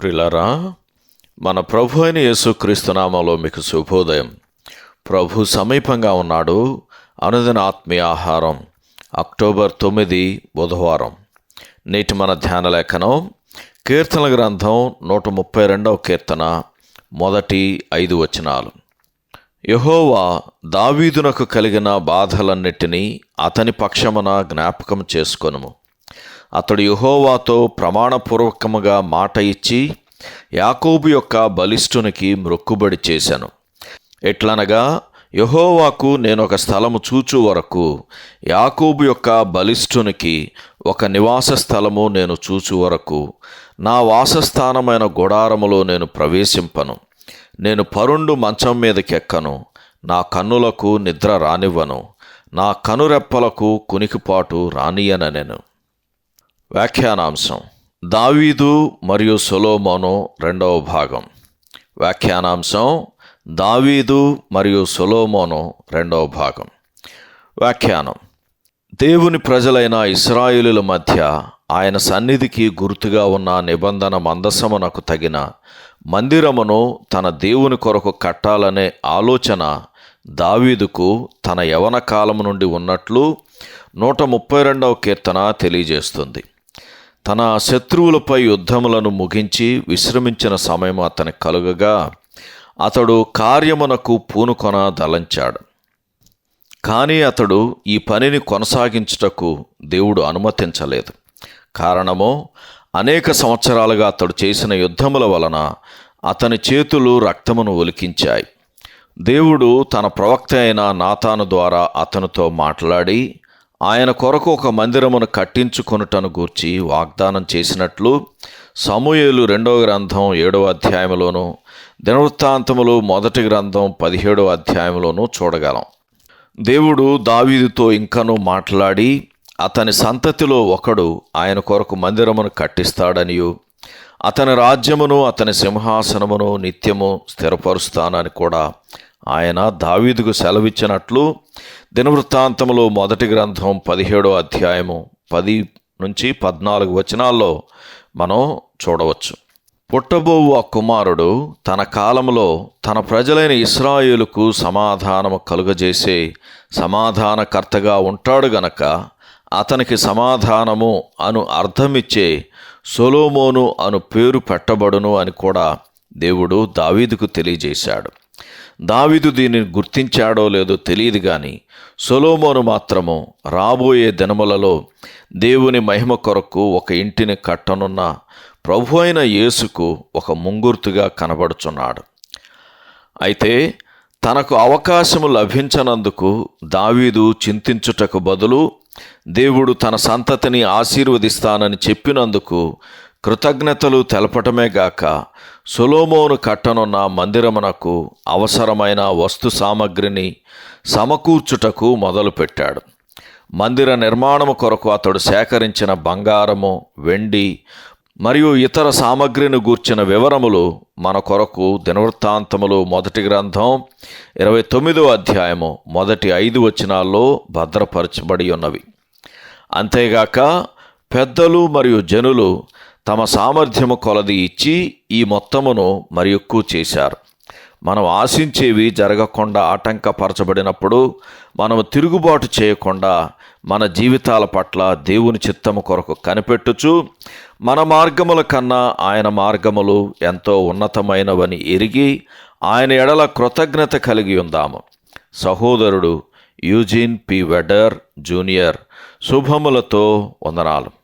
ప్రిలరా మన ప్రభు అయిన యేసుక్రీస్తు నామంలో మీకు శుభోదయం. ప్రభు సమీపంగా ఉన్నాడు అనుదిన ఆత్మీయ ఆహారం అక్టోబర్ తొమ్మిది బుధవారం. నేటి మన ధ్యాన లేఖనం కీర్తన గ్రంథం నూట ముప్పై రెండవ కీర్తన మొదటి ఐదు వచనాలు. యహోవా దావీదునకు కలిగిన బాధలన్నిటినీ అతని పక్షమున జ్ఞాపకం చేసుకొనుము. అతడు యహోవాతో ప్రమాణపూర్వకముగా మాట ఇచ్చి యాకోబు యొక్క బలిష్ఠునికి మ్రొక్కుబడి చేశాను. ఎట్లనగా యహోవాకు నేను ఒక స్థలము చూచు వరకు యాకోబు యొక్క బలిష్ఠునికి ఒక నివాస స్థలము నేను చూచు వరకు నా వాసస్థానమైన గుడారములో నేను ప్రవేశింపను. నేను పరుండు మంచం మీదకి ఎక్కను నా కన్నులకు నిద్ర రానివ్వను. నా కనురెప్పలకు కునికిపాటు రానియననెను వ్యాఖ్యానాంశం. దావీదు మరియు సొలోమోను రెండవ భాగం. వ్యాఖ్యానాంశం దావీదు మరియు సొలోమోను రెండవ భాగం. వ్యాఖ్యానం దేవుని ప్రజలైన ఇస్రాయిలుల మధ్య ఆయన సన్నిధికి గుర్తుగా ఉన్న నిబంధన మందసమునకు తగిన మందిరమును తన దేవుని కొరకు కట్టాలనే ఆలోచన దావీదుకు తన యవన కాలము నుండి ఉన్నట్లు నూట ముప్పై రెండవ కీర్తన తెలియజేస్తుంది. తన శత్రువులపై యుద్ధములను ముగించి విశ్రమించిన సమయం అతని కలుగగా అతడు కార్యమునకు పూనుకొన దలంచాడు కానీ అతడు ఈ పనిని కొనసాగించుటకు దేవుడు అనుమతించలేదు. కారణము అనేక సంవత్సరాలుగా అతడు చేసిన యుద్ధముల వలన అతని చేతులు రక్తమును ఒలికించాయి. దేవుడు తన ప్రవక్త అయిన నాతాను ద్వారా అతనితో మాట్లాడి ఆయన కొరకు ఒక మందిరమును కట్టించుకొనుటను గూర్చి వాగ్దానం చేసినట్లు సమూయేలు రెండవ గ్రంథం ఏడవ అధ్యాయంలోను దినవృత్తాంతములు మొదటి గ్రంథం పదిహేడవ అధ్యాయంలోనూ చూడగలం. దేవుడు దావీదుతో ఇంకనూ మాట్లాడి అతని సంతతిలో ఒకడు ఆయన కొరకు మందిరమును కట్టిస్తాడనియు అతని రాజ్యమును అతని సింహాసనమును నిత్యము స్థిరపరుస్తానని కూడా ఆయన దావీదుకు సెలవిచ్చినట్లు దినవృత్తాంతములో మొదటి గ్రంథం పదిహేడో అధ్యాయము పది నుంచి పద్నాలుగు వచనాల్లో మనం చూడవచ్చు. పుట్టబోవు ఆ కుమారుడు తన కాలంలో తన ప్రజలైన ఇస్రాయేలుకు సమాధానము కలుగజేసే సమాధానకర్తగా ఉంటాడు గనక అతనికి సమాధానము అను అర్థమిచ్చే సొలోమోను అను పేరు పెట్టబడును అని కూడా దేవుడు దావీదుకు తెలియజేశాడు. దావీదు దీనిని గుర్తించాడో లేదో తెలియదు కానీ సొలోమోను మాత్రము రాబోయే దినములలో దేవుని మహిమ కొరకు ఒక ఇంటిని కట్టనున్న ప్రభు అయిన యేసుకు ఒక ముంగుర్తుగా కనబడుచున్నాడు. అయితే తనకు అవకాశము లభించనందుకు దావీదు చింతించుటకు బదులు దేవుడు తన సంతతిని ఆశీర్వదిస్తానని చెప్పినందుకు కృతజ్ఞతలు తెలపటమే గాక సొలోమోను కట్టనున్న మందిరమునకు అవసరమైన వస్తు సామగ్రిని సమకూర్చుటకు మొదలుపెట్టాడు. మందిర నిర్మాణము కొరకు అతడు సేకరించిన బంగారము వెండి మరియు ఇతర సామగ్రిని గూర్చిన వివరములు మన కొరకు దినవృత్తాంతములు మొదటి గ్రంథం ఇరవై తొమ్మిదో అధ్యాయము మొదటి ఐదు వచనాల్లో భద్రపరచబడి ఉన్నవి. అంతేగాక పెద్దలు మరియు జనులు తమ సామర్థ్యము కొలది ఇచ్చి ఈ మొత్తమును మరి ఎక్కువ చేశారు. మనం ఆశించేవి జరగకుండా ఆటంకపరచబడినప్పుడు మనము తిరుగుబాటు చేయకుండా మన జీవితాల పట్ల దేవుని చిత్తము కొరకు కనిపెట్టుచు మన మార్గముల కన్నా ఆయన మార్గములు ఎంతో ఉన్నతమైనవని ఎరిగి ఆయన ఎడల కృతజ్ఞత కలిగి ఉందాము. సహోదరుడు యూజిన్ పి వెడర్ జూనియర్ శుభములతో వందనాలు.